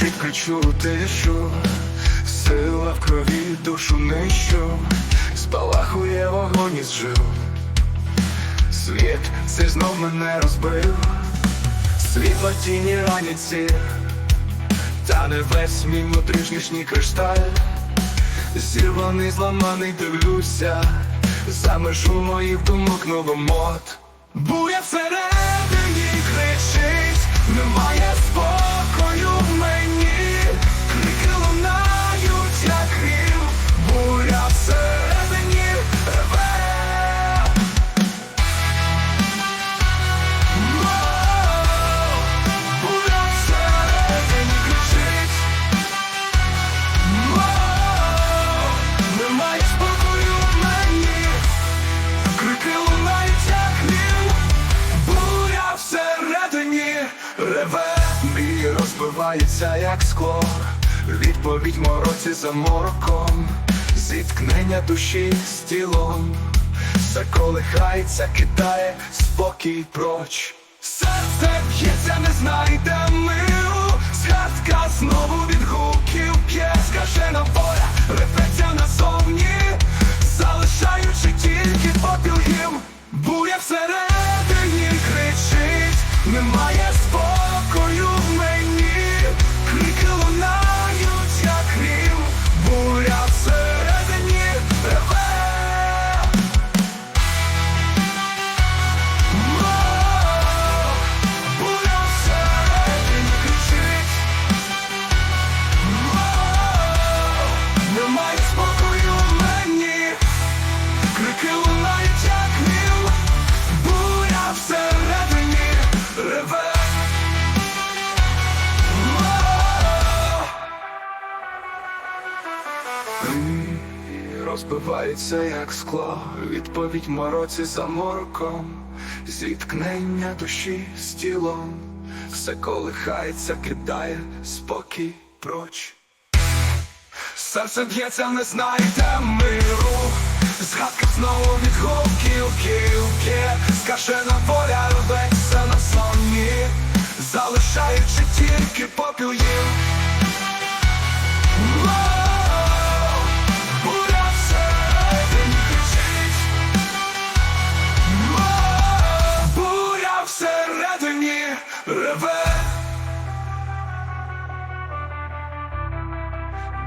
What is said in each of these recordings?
мовчить, кричу, тишу, сила в крові душу нищу, спалахує вогонь із жил. Світ цей знов мене розбив, світло тіні раніці, та не весь мій внутрішній кришталь, зірваний, зламаний, дивлюся, за межу моїх думок новомод. Буря всередині розбивається як скло Відповідь мороці за мороком. Зіткнення душі з тілом. Все колихається, кидає спокій проч. Серце б'ється, не знайде миру, згадка знову від гуків п'є, скажена воля, рефлексія назовні, залишаючи тільки попіл їм. Буря всередині кричить, немає Розбивається як скло, відповідь мороці за мороком, зіткнення душі з тілом, все колихається, кидає спокій проч. Серце б'ється, не знайде миру, згадка знову від гуків кілки, скажена воля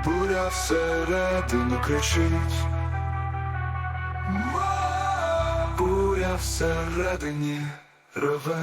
Буря всередину кричить! Буря всередині реве